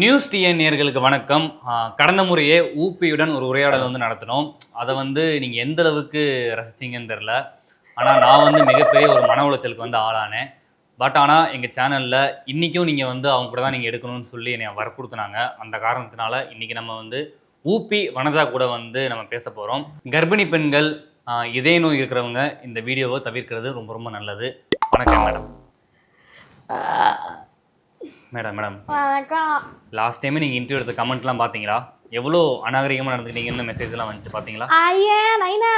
News TN நேர்களுக்கு வணக்கம். கடந்த முறையே ஊபியுடன் ஒரு உரையாடல் வந்து நடத்தினோம். அதை வந்து நீங்க எந்த அளவுக்கு ரசிச்சீங்கன்னு தெரில ஆனால் நான் வந்து மிகப்பெரிய ஒரு மன உளைச்சலுக்கு வந்து ஆளானேன். பட் ஆனால் எங்கள் சேனலில் இன்றைக்கும் நீங்கள் வந்து அவங்க கூட தான் நீங்கள் எடுக்கணும்னு சொல்லி என்னை வற்புறுத்தினாங்க அந்த காரணத்தினால இன்றைக்கி நம்ம வந்து ஊபி வனஜா கூட வந்து நம்ம பேச போகிறோம் கர்ப்பிணி பெண்கள் இதய நோய் இருக்கிறவங்க இந்த வீடியோவை தவிர்க்கிறது ரொம்ப ரொம்ப நல்லது. வணக்கம் மேடம். Madam madam. வணக்கம். லாஸ்ட் டைம் நீங்க இன்டர்வியூ எடுத்த கமெண்ட்லாம் பாத்தீங்களா எவ்வளோ அநாகரிகமா நடந்துக்கிட்டீங்கன்னு மெசேஜ் எல்லாம் வந்துச்சு பாத்தீங்களா ஐயே நைனா.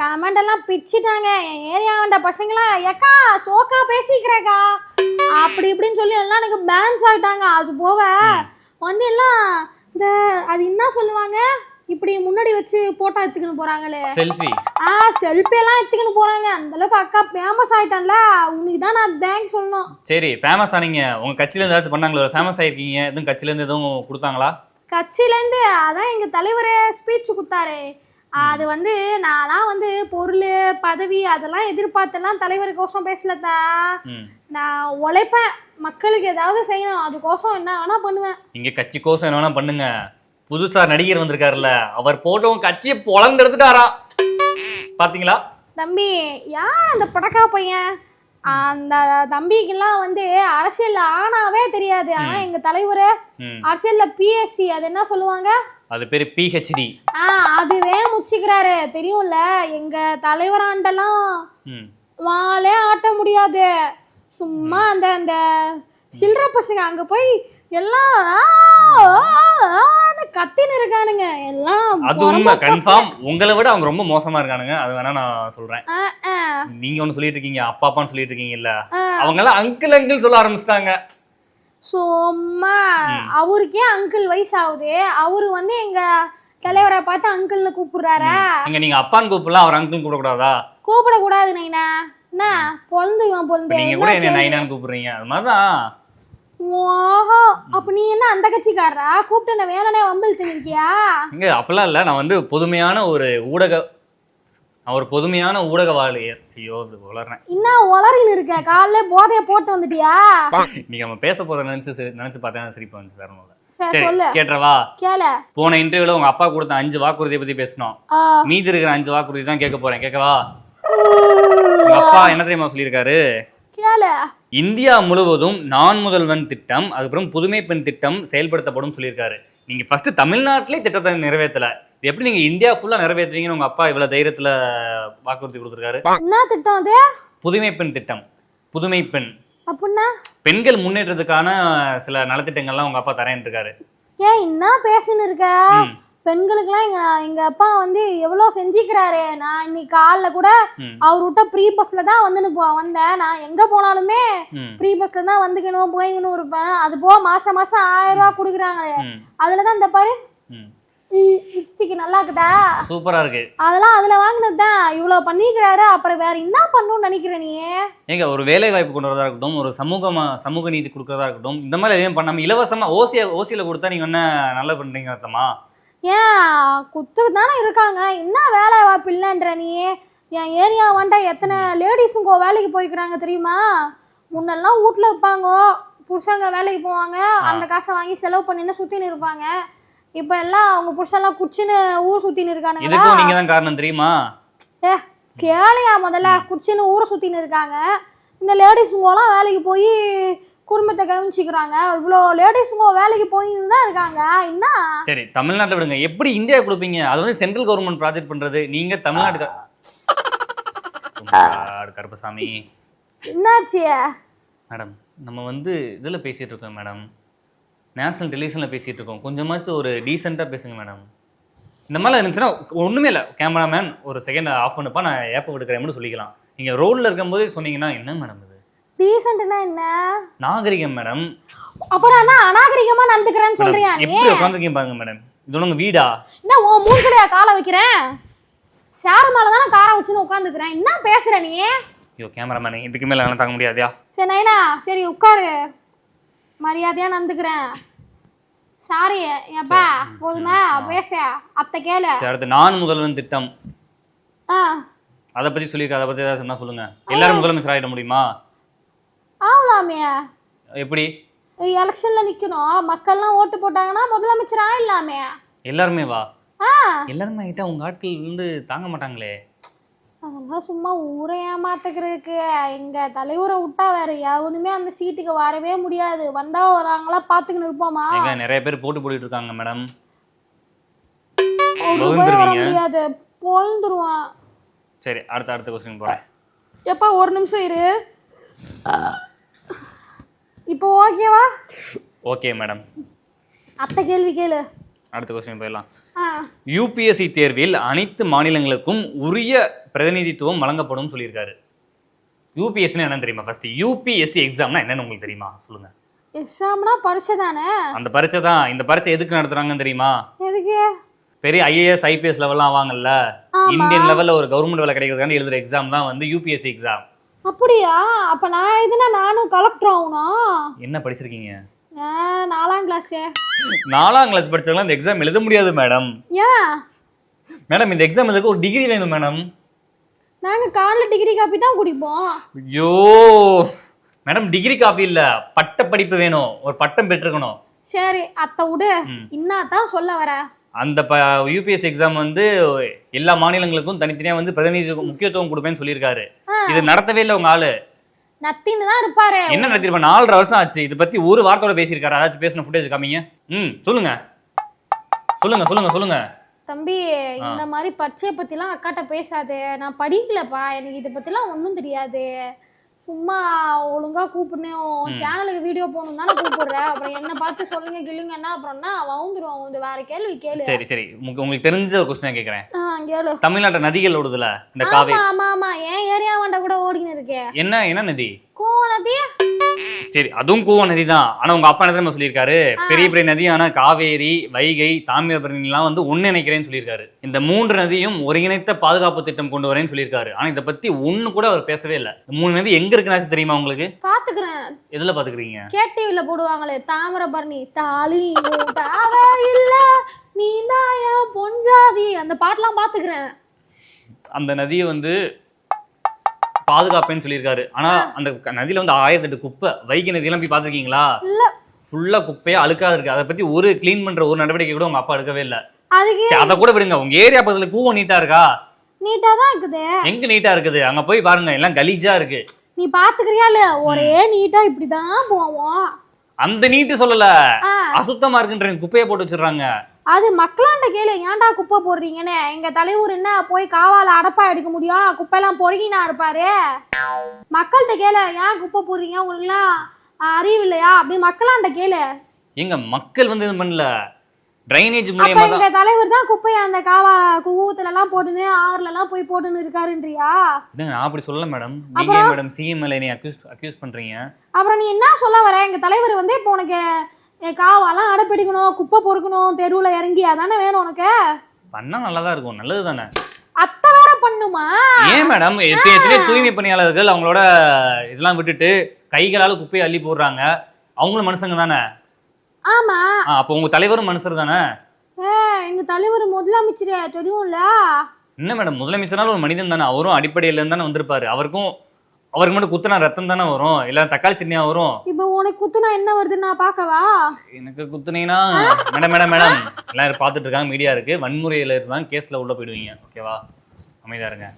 கமெண்ட் எல்லாம் பிச்சிட்டாங்க. என் ஏரியாவண்ட பசங்களா ஏக்கா சோக்கா பேசிக்கிறேக்கா. அப்படி இப்படின்னு சொல்லி எல்லாம் எனக்கு பேன்ஸ் ஆயிட்டாங்க அது போக வந்து எல்லாம் இந்த அது என்ன சொல்லுவாங்க? இப்படி முன்னாடி வச்சு போட்டோ எடுத்துக்கின்னு போறாங்களே. செல்ஃபி ஆ செல்ஃபி எல்லாம் எடுத்துக்கின்னு போறாங்க. அந்த அளவுக்கு அக்கா ஃபேமஸ் ஆயிட்டேன்ல. உனக்கு தான் நான் தேங்க்ஸ் சொல்லணும். சரி ஃபேமஸ் ஆனீங்க. உங்க கட்சியில இருந்து ஏதாச்சும் பண்ணாங்களோ? ஃபேமஸ் ஆயிருக்கீங்க. எதுவும் கட்சியில இருந்து எதுவும் கொடுத்தாங்களா? கட்சியிலேருந்து அதான் எங்க தலைவர் ஸ்பீச் கொடுத்தாரு. அது வந்து நான்லாம் வந்து பொருள் பதவி அதெல்லாம் எதிர்பார்த்தெல்லாம் தலைவருக்கோசம் பேசலதா நான் உழைப்பேன். மக்களுக்கு ஏதாவது செய்யணும். அதுக்கோசம் என்ன வேணா பண்ணுவேன். இங்க கட்சி கோசம் என்ன வேணா பண்ணுங்க. புதுசா நடிகர் வந்திருக்காருல்ல அவர் போட்டோம் கட்சியை பொழந்து பாத்தீங்களா? தம்பி யார் அந்த படக்கா பையன்? அந்த தம்பிக்கெல்லாம் வந்து அரசியல்ல ஆனாவே தெரியாது. ஆனா எங்க தலைவர் அரசியல்ல பிஎஸ்சி அது என்ன சொல்லுவாங்க? அது பேரு பிஹெச்டி ஆ அதுவே முச்சிக்கிறாரு. தெரியும்ல எங்க தலைவராண்டெல்லாம் ம். வாளே ஆட்ட முடியாது. சும்மா அந்த அந்த சில்லற பசங்க அங்க போய் எல்லாம் கத்தின்னு இருக்கானுங்க. எல்லாம் அது உண்மை. கன்ஃபார்ம் உங்களை விட அவங்க ரொம்ப மோசமா இருக்கானுங்க. அது வேணா நான் சொல்றேன். நீங்க ஒண்ணு சொல்லிட்டு இருக்கீங்க அப்பா அப்பான்னு சொல்லிட்டு இருக்கீங்கல்ல. அவங்க எல்லாம் அங்கிள் அங்கிள் சொல்ல ஆரம்பிச்சிட்டாங்க. சும்மா. அவருக்கே அங்கிள் வயசு ஆகுது அவரு வந்து எங்க தலைவரை பார்த்து அங்கிள்னு கூப்பிடுறாரா? இங்க நீங்க அப்பான்னு கூப்பிடலாம் அவர் அங்கிள் கூப்பிடக்கூடாதா? கூப்பிட கூடாது நைனா. என்ன? பொழுந்துருவான் பொழுது. நீங்க கூட என்ன நைனான்னு கூப்பிடுறீங்க. அது மாதிரிதான். ஓஹோ அப்ப நீ என்ன அந்த கட்சிக்காரரா? கூப்பிட்டு என்ன வேணுனே வம்பிழுத்து நிற்கியா இங்க அப்பெல்லாம் இல்ல. நான் வந்து பொதுமையான ஒரு ஊடக நான் ஒரு பொதுமையான ஊடகவாளி ஐயோ இது வளர்றேன் என்ன உளறின்னு இருக்க? காலைல போதைய போட்டு வந்துட்டியா? நீங்க நம்ம பேச போறத நினைச்சு சரி- நினைச்சு பார்த்தா சிரிப்பு வந்துச்சு ஒண்ணும் இல்ல. சரி சரி சொல்லு. கேட்டுறவா கேள. போன இன்டர்வியூல உங்க அப்பா கொடுத்த அஞ்சு வாக்குறுதியை பத்தி பேசணும் மீதி இருக்கிற அஞ்சு வாக்குறுதி தான் கேட்க போறேன். கேட்கவா? உங்க அப்பா என்ன தெரியுமா சொல்லியிருக்காரு? கேள. இந்தியா முழுவதும் நான் முதல்வன் திட்டம் அதுக்கப்புறம் புதுமை பெண் திட்டம் செயல்படுத்தப்படும் சொல்லியிருக்காரு. நீங்க ஃபர்ஸ்ட் தமிழ்நாட்டிலே திட்டத்தை நிறைவேற்றல எப்படி நீங்க இந்தியா ஃபுல்லா நிறைவேற்றுவீங்கன்னு உங்க அப்பா இவ்வளவு தைரியத்துல வாக்குறுதி கொடுத்துருக்காரு? என்ன திட்டம் அது? புதுமை பெண் திட்டம். புதுமை பெண். அப்படின்னா பெண்கள் முன்னேற்றத்துக்கான சில நலத்திட்டங்கள்லாம் உங்க அப்பா தரேன் இருக்காரு. ஏன் என்ன பேசின்னு இருக்க? ம். பெண்களுக்கெல்லாம் எங்க எங்க அப்பா வந்து எவ்வளவு செஞ்சிக்கிறாரு நான் இன்னைக்கு காலைல கூட. அவர் விட்ட ப்ரீ பஸ்ல தான் வந்துன்னு போ வந்தேன் நான் எங்க போனாலுமே. ப்ரீ பஸ்ல தான் வந்துக்கணும் போய்க்கணும் இருப்பேன் அது போக மாசம் மாசம் ஆயிரம் ரூபாய் கொடுக்குறாங்களே. அதுலதான் இந்த பாரு. லிப்ஸ்டிக் நல்லா இருக்குதா சூப்பரா இருக்கு அதெல்லாம் அதுல வாங்கினது தான் இவ்வளவு பண்ணிக்கிறாரு அப்புறம் வேற என்ன பண்ணணும்னு நினைக்கிற நீ ஏங்க ஒரு வேலை வாய்ப்பு கொண்டு வரதா இருக்கட்டும் ஒரு சமூகமா சமூக நீதி கொடுக்கறதா இருக்கட்டும் இந்த மாதிரி எதுவும் பண்ணாம இலவசமா ஓசிய ஓசியில கொடுத்தா நீங்க என்ன நல்லா பண்றீங்க அர்த்தமா ஏன்? குத்துக்கு தானே இருக்காங்க. என்ன வேலை வாய்ப்பு இல்லைன்ற நீ என் ஏரியா வண்டா எத்தனை லேடிஸுங்கோ வேலைக்கு போய்க்கிறாங்க தெரியுமா? முன்னெல்லாம் வீட்ல இருப்பாங்க. புருஷங்க வேலைக்கு போவாங்க. அந்த காசை வாங்கி செலவு பண்ணின்னு சுத்தின்னு இருப்பாங்க. இப்ப எல்லாம் அவங்க புருஷன்லாம் குச்சின்னு ஊர் சுத்தின்னு இருக்கானுங்களா? இதுக்கும் நீங்க தான் காரணம் தெரியுமா? ஏ கேளையா முதல்ல. குச்சின்னு ஊரை சுத்தின்னு இருக்காங்க. இந்த லேடிஸுங்கோலாம் வேலைக்கு போய் குடும்பத்தை கவனிச்சிக்கிறாங்க. இவ்வளோ லேடிஸுங்கோ வேலைக்கு போயின்னு தான் இருக்காங்க. என்ன? சரி தமிழ்நாட்டை விடுங்க. எப்படி இந்தியா கொடுப்பீங்க? அது வந்து சென்ட்ரல் கவர்மெண்ட் ப்ராஜெக்ட் பண்றது. நீங்க தமிழ்நாட்டு கருப்பசாமி. என்னாச்சு? மேடம் நம்ம வந்து இதுல பேசிட்டு இருக்கோம் மேடம் நேஷனல் டெலிவிஷன்ல பேசிட்டு இருக்கோம். கொஞ்சமாச்சும் ஒரு டீசெண்டா பேசுங்க மேடம் இந்த மாதிரிலாம் இருந்துச்சுன்னா ஒண்ணுமே இல்லை. கேமராமேன் ஒரு செகண்ட் ஆஃப் பண்ணுப்பா நான் ஏப்ப விடுக்கிறேன் சொல்லிக்கலாம். நீங்க ரோட்ல இருக்கும்போதே சொன்னீங்கன்னா என்ன மேடம் இது? டீசென்ட்னா என்ன? நாகரிகம் மேடம். அப்புறம் என்ன அநாகரிகமா நடந்துக்கிறேன்னு சொல்றியா நீ? எப்படி உட்காந்துருக்கீங்க பாருங்க மேடம். இது உங்க வீடா? என்ன உன் மூஞ்சிலையா காலை வைக்கிறேன்? சேர மேலதானே காரை வச்சுன்னு உட்காந்துக்கிறேன். என்ன பேசுற நீ? ஐயோ கேமராமேன் இதுக்கு மேல எல்லாம் தாங்க முடியாதியா? சரி நைனா சரி உட்காரு. மரியாதையா நடந்துக்கிறேன். சாரி. ஏப்பா போதுமா? பேச அத்தை கேளு. சரி அடுத்து நான் முதல்வன் திட்டம். ஆ. அதை பத்தி சொல்லியிருக்க அதை பத்தி ஏதாவது சொன்னா சொல்லுங்க. எல்லாரும் முதலமைச்சர் ஆகிட முடியுமா? ஆகலாமே எப்படி? எலெக்ஷன்ல நிக்கணும். மக்கள்லாம் ஓட்டு போட்டாங்கன்னா முதலமைச்சர் ஆயிடலாமே எல்லாருமே வா. எல்லாருமே ஆகிட்டா உங்க ஆட்கள் வந்து தாங்க மாட்டாங்களே. அதெல்லாம் சும்மா ஊரை ஏமாத்துக்கிறதுக்கு எங்க தலைவரை விட்டா வேற எவனுமே அந்த சீட்டுக்கு வரவே முடியாது. வந்தா வராங்களா பாத்துக்கின்னு இருப்போமா? நிறைய பேர் போட்டு போட்டுட்டு இருக்காங்க மேடம். முடியாது. பொழுந்துருவான். சரி அடுத்த அடுத்த கொஸ்டின் போறேன். எப்பா ஒரு நிமிஷம் இரு. இப்போ ஓகேவா ஓகே மேடம் அத்தை கேள்வி கேளு. அடுத்த கொஸ்டின் போயிடலாம். யூபிஎஸ்சி தேர்வில் அனைத்து மாநிலங்களுக்கும் உரிய பிரதிநிதித்துவம் வழங்கப்படும் சொல்லியிருக்காரு. யூபிஎஸ்சினா என்னன்னு தெரியுமா ஃபர்ஸ்ட் யூபிஎஸ்சி எக்ஸாம்னா என்னன்னு உங்களுக்கு தெரியுமா? சொல்லுங்க. எக்ஸாம்னா பரிசை தானே? அந்த பரீட்சை தான். இந்த பரீட்சை எதுக்கு நடத்துறாங்கன்னு தெரியுமா? எதுக்கு? பெரிய ஐஏஎஸ் ஐபிஎஸ் லெவல்லாம் வாங்கல்ல ஆமா. இந்தியன் லெவல்ல ஒரு கவர்மெண்ட் வேலை கிடைக்கிறதுக்காண்டி எழுதுற எக்ஸாம் தான் வந்து யூபிஎஸ்சி எக்ஸாம் அப்படியா? அப்ப நான் எதுனா நானும் கலெக்டர் ஆகணும் என்ன படிச்சிருக்கீங்க? நாலாம் கிளாஸே நாலாம் கிளாஸ் படிச்சவங்களாம் இந்த எக்ஸாம் எழுத முடியாது மேடம் ஏன் மேடம் இந்த எக்ஸாம் எழுதுக்கு ஒரு டிகிரி வேணும் மேடம் நாங்க காலைல டிகிரி காப்பி தான் குடிப்போம். ஐயோ! மேடம் டிகிரி காப்பி இல்ல. பட்ட படிப்பு வேணும். ஒரு பட்டம் பெற்றிருக்கணும். சரி அத்தை விடு. இன்னாதான் சொல்ல வர? அந்த ப யூபிஎஸ் எக்ஸாம் வந்து எல்லா மாநிலங்களுக்கும் தனித்தனியா வந்து பிரதிநிதி முக்கியத்துவம் கொடுப்பேன்னு சொல்லியிருக்காரு. இது நடத்தவே இல்லை உங்க ஆளு. நத்தின்னு தான் இருப்பாரு. என்ன நடத்திருப்பா? நாலரை வருஷம் ஆச்சு. இதை பத்தி ஒரு வார்த்தையோட பேசியிருக்காரு. அதாச்சும் பேசின ஃபுட்டேஜ் காமிங்க. ம் சொல்லுங்க. சொல்லுங்க சொல்லுங்க சொல்லுங்க. தம்பி இந்த மாதிரி பரீட்சையை பத்திலாம் அக்காட்ட பேசாதே. நான் படிக்கலப்பா. எனக்கு இதை பத்திலாம் ஒன்றும் தெரியாது. சும்மா ஒழுங்கா கூப்பிடணும் சேனலுக்கு வீடியோ போகணும் தானே கூப்பிடுற? அப்புறம் என்ன பார்த்து சொல்லுங்க கிள்ளுங்கன்னா அப்புறம்னா வந்துரும் இந்த வேற கேள்வி கேளு. சரி சரி. உங்களுக்கு தெரிஞ்ச ஒரு கொஸ்டின் கேட்கறேன். ஆ கேளு. தமிழ்நாட்டு நதிகள் ஓடுதுல இந்த காவேரி ஆமா ஆமா ஆமா. ஏன் ஏரியா வண்டா கூட ஓடிக்கின்னு இருக்கே. என்ன என்ன நதி? கோவனதி சரி அதுவும் கூவ நதி தான். ஆனா உங்க அப்பா என்ன தெரியுமா சொல்லியிருக்காரு? பெரிய பெரிய நதியான காவேரி வைகை தாமிரபரணி எல்லாம் வந்து ஒன்றிணைக்கிறேன்னு சொல்லியிருக்காரு. இந்த மூன்று நதியும் ஒருங்கிணைத்த பாதுகாப்பு திட்டம் கொண்டு வரேன்னு சொல்லியிருக்காரு. ஆனா இதை பத்தி ஒண்ணு கூட அவர் பேசவே இல்லை. மூணு நதி எங்க இருக்குன்னு தெரியுமா உங்களுக்கு? பாத்துக்கிறேன். எதுல பாத்துக்கிறீங்க? கேடிவில போடுவாங்களே தாமிரபரணி தாலி இல்ல நீ பொஞ்சாதி அந்த பாட்டெல்லாம் பாத்துக்கிறேன். அந்த நதியை வந்து பாதுகாப்பேன்னு சொல்லியிருக்காரு. ஆனா அந்த நதியில வந்து ஆயிரத்தி எட்டு குப்பை வைகை நதியெல்லாம் போய் பாத்திருக்கீங்களா ஃபுல்லா குப்பையா அழுக்கா இருக்கு அதை பத்தி ஒரு க்ளீன் பண்ற ஒரு நடவடிக்கை கூட உங்க அப்பா எடுக்கவே இல்ல. அதை கூட விடுங்க. உங்க ஏரியா பக்கத்துல கூவம் நீட்டா இருக்கா? நீட்டா தான் இருக்குது. எங்க நீட்டா இருக்குது? அங்க போய் பாருங்க. எல்லாம் கலீஜா இருக்கு. நீ பாத்துக்கிறியா இல்ல ஒரே நீட்டா இப்படிதான் போவோம். அந்த நீட்டு சொல்லல. அசுத்தமா இருக்குன்ற குப்பையை போட்டு வச்சிடுறாங்க. அது மக்களாண்ட கேளு ஏன்டா குப்பை போடுறீங்கன்னு? எங்க தலைவர் என்ன போய் காவால அடப்பா எடுக்க முடியும்? குப்பையெல்லாம் பொறுகினா இருப்பாரு. மக்கள்கிட்ட கேளு ஏன் குப்பை போடுறீங்க? உங்களுக்குலாம் அறிவு இல்லையா? அப்படி மக்களாண்ட கேளு. எங்க மக்கள் வந்து இது பண்ணல. டிரைனேஜ் அப்ப மூலியமா தான். எங்க தலைவர் தான் குப்பையை அந்த காவா கூவத்துல எல்லாம் போட்டுன்னு ஆறுல எல்லாம் போய் போட்டுன்னு இருக்காருன்றியா? என்னங்க, நான் அப்படி சொல்லல மேடம். நீங்க மேடம் சிஎம் நீ அக்யூஸ் அக்யூஸ் பண்றீங்க. அப்புறம் நீ என்ன சொல்ல வர? எங்க தலைவர் வந்து இப்போ உனக்கு என் காவாலாம் அடைப்பிடிக்கணும் குப்பை பொறுக்கணும் தெருவுல இறங்கி அதானே வேணும் உனக்கு? பண்ணா நல்லா தான் இருக்கும் நல்லது தானே? அத்தை வேற பண்ணுமா? ஏன் மேடம் எத்தனை எத்தனை தூய்மை பணியாளர்கள் அவங்களோட இதெல்லாம் விட்டுட்டு கைகளால குப்பையை அள்ளி போடுறாங்க. அவங்களும் மனுஷங்க தானே? ஆமா. ஆ, அப்போ உங்க தலைவரும் மனுஷர் தானே? ஏ எங்க தலைவர் முதலமைச்சர் தெரியும்ல? என்ன மேடம் முதலமைச்சரால ஒரு மனிதன் தானே அவரும் அடிப்படையில இருந்து தானே வந்திருப்பாரு. அவருக்கும் அவருக்கு மட்டும் குத்துனா ரத்தம் தானே வரும். இல்ல தக்காளி சட்னியா வரும். இப்போ உனக்கு குத்துனா என்ன வருதுன்னு நான் பார்க்கவா? எனக்கு குத்துனீங்கன்னா மேடம் மேடம் மேடம். எல்லாரும் பார்த்துட்டு இருக்காங்க மீடியா இருக்கு. வன்முறையில இருந்தாங்க கேஸ்ல உள்ள போயிடுவீங்க. ஓகேவா அமைதியா இருங்க.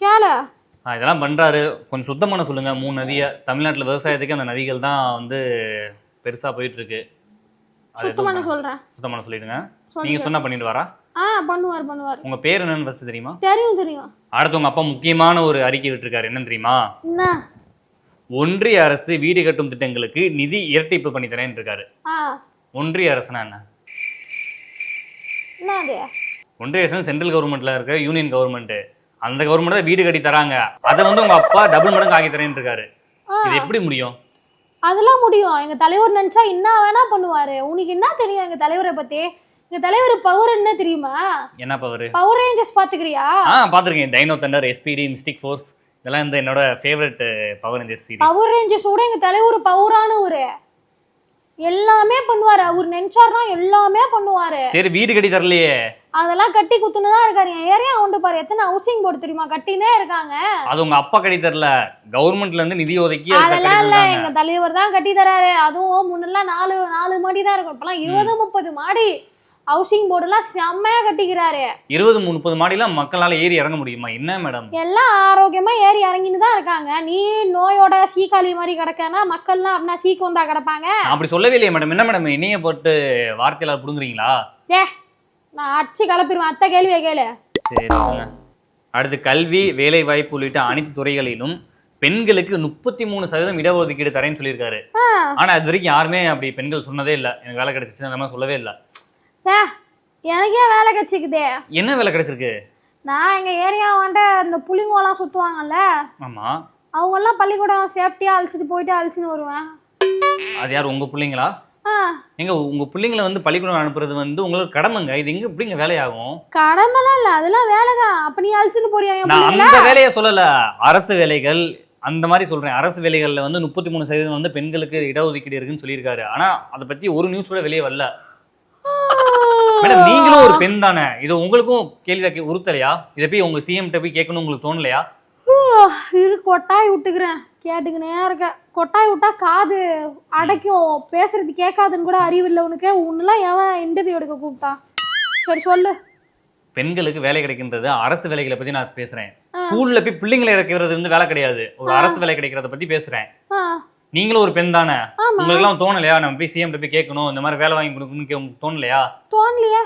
கேளு. இதெல்லாம் பண்றாரு. கொஞ்சம் சுத்தம் பண்ண சொல்லுங்க. மூணு நதியை தமிழ்நாட்டுல விவசாயத்துக்கு அந்த நதிகள் தான் வந்து பெருசா போயிட்டு இருக்கு சுத்தம் பண்ண சொல்றேன். சுத்தம் பண்ண சொல்லிடுங்க. நீங்க சொன்னா பண்ணிட்டு வரா? ஆ பண்ணுவார் பண்ணுவார். உங்க பேர் என்னன்னு ஃபர்ஸ்ட் தெரியுமா? தெரியும் தெரியும். அடுத்து உங்க அப்பா முக்கியமான ஒரு அறிக்கை விட்டுருக்காரு. என்னன்னு தெரியுமா? ஒன்றிய அரசு வீடு கட்டும் திட்டங்களுக்கு நிதி இரட்டிப்பு பண்ணி தரேன்னு இருக்காரு. ஒன்றிய அரசுனா என்ன? ஒன்றிய அரசு சென்ட்ரல் கவர்மெண்ட்ல இருக்க யூனியன் கவர்மெண்ட் அந்த கவர்மெண்ட் தான் வீடு கட்டி தராங்க. அதை வந்து உங்க அப்பா டபுள் மடங்கு ஆக்கி தரேன்னு இருக்காரு. இது எப்படி முடியும்? அதெல்லாம் முடியும். எங்க தலைவர் நினைச்சா என்ன வேணா பண்ணுவாரு. உனக்கு என்ன தெரியும் எங்க தலைவரை பத்தி? எங்க தலைவர் பவர் என்ன தெரியுமா? என்ன பவரு பவர் ரேஞ்சர்ஸ் பாத்துக்கிறியா? ஆ பாத்திருக்கேன். Dino Thunder SPD Mystic Force இதெல்லாம் இந்த என்னோட favourite power rangers series power ரேஞ்சர்ஸோட எங்க தலைவர் பவரான ஒரு எல்லாமே பண்ணுவாரு. அவர் நினைச்சாருன்னா எல்லாமே பண்ணுவாரு. சரி வீடு கட்டி தரலையே. அதெல்லாம் கட்டி குத்துன்னு தான் இருக்காரு. என் ஏரியா கொண்டு பாரு. எத்தனை ஹவுசிங் போர்டு தெரியுமா? கட்டினே இருக்காங்க. அது உங்க அப்பா கட்டி தரல. கவர்மெண்ட்ல இருந்து நிதி ஒதுக்கி அதெல்லாம் இல்ல. எங்க தலைவர் தான் கட்டி தராரு. அதுவும் முன்னெல்லாம் நாலு நாலு மாடி தான் இருக்கும். இப்பெல்லாம் இருபது முப்பது மாடி. ஹவுசிங் போர்டு எல்லாம் செம்மையா கட்டிக்கிறாரு. இருபது முப்பது மாடியில மக்களால ஏறி இறங்க முடியுமா? என்ன மேடம்? எல்லாம் ஆரோக்கியமா ஏறி இறங்கின்னு தான் இருக்காங்க. நீ நோயோட சீக்காளி மாதிரி கிடக்கனா மக்கள்லாம் அப்படின்னா சீக்கு வந்தா கிடப்பாங்க. அப்படி சொல்லவே இல்லையே மேடம். என்ன மேடம் இணைய போட்டு வார்த்தையில புடுங்குறீங்களா? ஏ நான் அடிச்சு கிளப்பிடுவேன் அத்தை கேள்வியை கேளு. சரி. அடுத்து கல்வி வேலை வாய்ப்பு உள்ளிட்ட அனைத்து துறைகளிலும் பெண்களுக்கு முப்பத்தி மூணு சதவீதம் இடஒதுக்கீடு தரேன்னு சொல்லியிருக்காரு. ஆனா இது வரைக்கும் யாருமே அப்படி பெண்கள் சொன்னதே இல்ல. எனக்கு வேலை கிடைச்சிச்சு அந்த மாதிரி சொல்லவே இல்ல. எனக்கே வேலை கிடைச்சிக்குதே என்ன வேலை கிடைச்சிருக்கு? நான் எங்க ஏரியா வந்துட்டு இந்த புளிங்கோலாம் சுத்துவாங்கல்ல? ஆமா. அவங்க எல்லாம் பள்ளிக்கூடம் சேஃப்டியா அழிச்சிட்டு போயிட்டு அழிச்சுன்னு வருவேன். அது யார் உங்க பிள்ளைங்களா? எங்க உங்க பிள்ளைங்களை வந்து பள்ளிக்கூடம் அனுப்புறது வந்து உங்களுக்கு கடமைங்க. இது எங்க எப்படிங்க வேலையாகும்? கடமைலாம் இல்ல அதெல்லாம் வேலைதான். அப்ப நீ அழிச்சுட்டு போறியா நான்? அந்த வேலையை சொல்லல. அரசு வேலைகள் அந்த மாதிரி சொல்றேன். அரசு வேலைகள்ல வந்து முப்பத்தி மூணு சதவீதம் வந்து பெண்களுக்கு இடஒதுக்கீடு இருக்குன்னு சொல்லியிருக்காரு. ஆனா அதை பத்தி ஒரு நியூஸ் கூட வெளியே வரல. மேடம் நீங்களும் ஒரு பெண் தானே? இது உங்களுக்கும் கேள்வி உறுத்தலையா? இதை போய் உங்க சிஎம் போய் கேட்கணும் உங்களுக்கு தோணலையா? இரு கொட்டாய் விட்டுக்கிறேன். கேட்டுக்கினே இருக்க. கொட்டாய் விட்டா காது அடைக்கும். பேசுறது கேட்காதுன்னு கூட அறிவில்லை உனக்கு. உன்னெல்லாம் எவன் இன்டர்வியூ எடுக்க கூப்பிட்டான் சரி சொல்லு. பெண்களுக்கு வேலை கிடைக்கின்றது அரசு வேலைகளை பத்தி நான் பேசுறேன். ஸ்கூல்ல போய் பிள்ளைங்களை இறக்கிறது வந்து வேலை கிடையாது. ஒரு அரசு வேலை கிடைக்கிறத பத்தி பேசுறேன். நீங்களும் ஒரு பெண் தானே? உங்களுக்கு எல்லாம் தோணலையா? நம்ம போய் சிஎம் போய் கேட்கணும் இந்த மாதிரி வேலை வாங்கி கொடுக்கணும்னு தோணலையா? தோணலையே.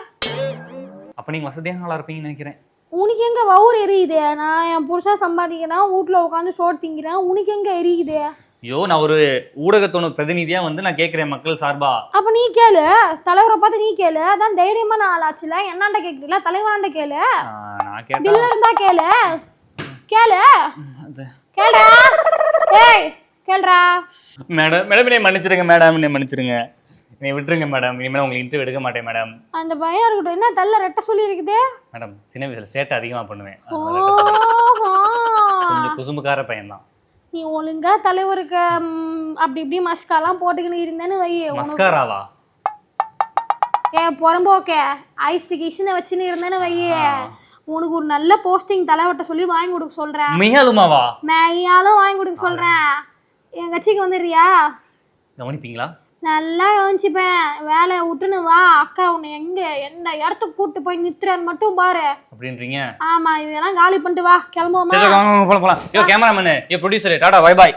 அப்ப நீங்க வசதியான ஆளா இருப்பீங்கன்னு நினைக்கிறேன். உனக்கு எங்க வவுர் எரியுது? நான் என் புருஷன் சம்பாதிக்கிறேன் வீட்ல உட்காந்து சோறு திங்கிறேன். உனக்கு எங்க எரியுது? ஐயோ நான் ஒரு ஊடகத்தோட பிரதிநிதியா வந்து நான் கேட்கிறேன் மக்கள் சார்பா. அப்ப நீ கேளு. தலைவரை பார்த்து நீ கேளு. அதான் தைரியமான ஆளாச்சுல. என்னாண்ட கேக்குறீங்களா தலைவராண்ட கேளு. நான் இருந்தா கேளு. கேளு. கேளுடா ஏய் கேளுடா மேடம் மேடம் என்னை மன்னிச்சிருங்க மேடம் என்னை மன்னிச்சிருங்க. என்னை விட்டுருங்க மேடம். இனிமேல் உங்களுக்கு இன்டர்வியூ எடுக்க மாட்டேன் மேடம். அந்த பையன் இருக்கட்டும் என்ன தள்ள ரெட்ட சொல்லி இருக்குது மேடம் சின்ன வயசுல சேட்டை அதிகமா பண்ணுவேன். கொஞ்சம் குசும்புக்கார பையன் தான் நீ ஒழுங்கா தலைவருக்கு அப்படி இப்படி மஸ்காலாம் போட்டுக்கின்னு இருந்தேன்னு வை உனக்கு. மஸ்காராவா? ஏ புறம்போக்கே ஐஸ் கிஷனை வச்சுன்னு இருந்தேன்னு வை உனக்கு ஒரு நல்ல போஸ்டிங் தலைவர்கிட்ட சொல்லி வாங்கி கொடுக்க சொல்றேன். மியாலுமாவா மேயாலும் வாங்கி கொடுக்க சொல்றேன். என் கட்சிக்கு வந்துடுறியா? கவனிப்பீங்களா? நல்லா கவனிச்சுப்பேன். வேலையை விட்டுன்னு வா அக்கா உன்னை எங்க எந்த இடத்துக்கு கூட்டு போய் நிறுத்துறான்னு மட்டும் பாரு. அப்படின்றீங்க? ஆமா இதெல்லாம் காலி பண்ணிட்டு வா கிளம்புவோமா? போலாம் போலாம் ஐயோ கேமராமேனு ஐயோ ப்ரொடியூசர் டாடா பை பாய்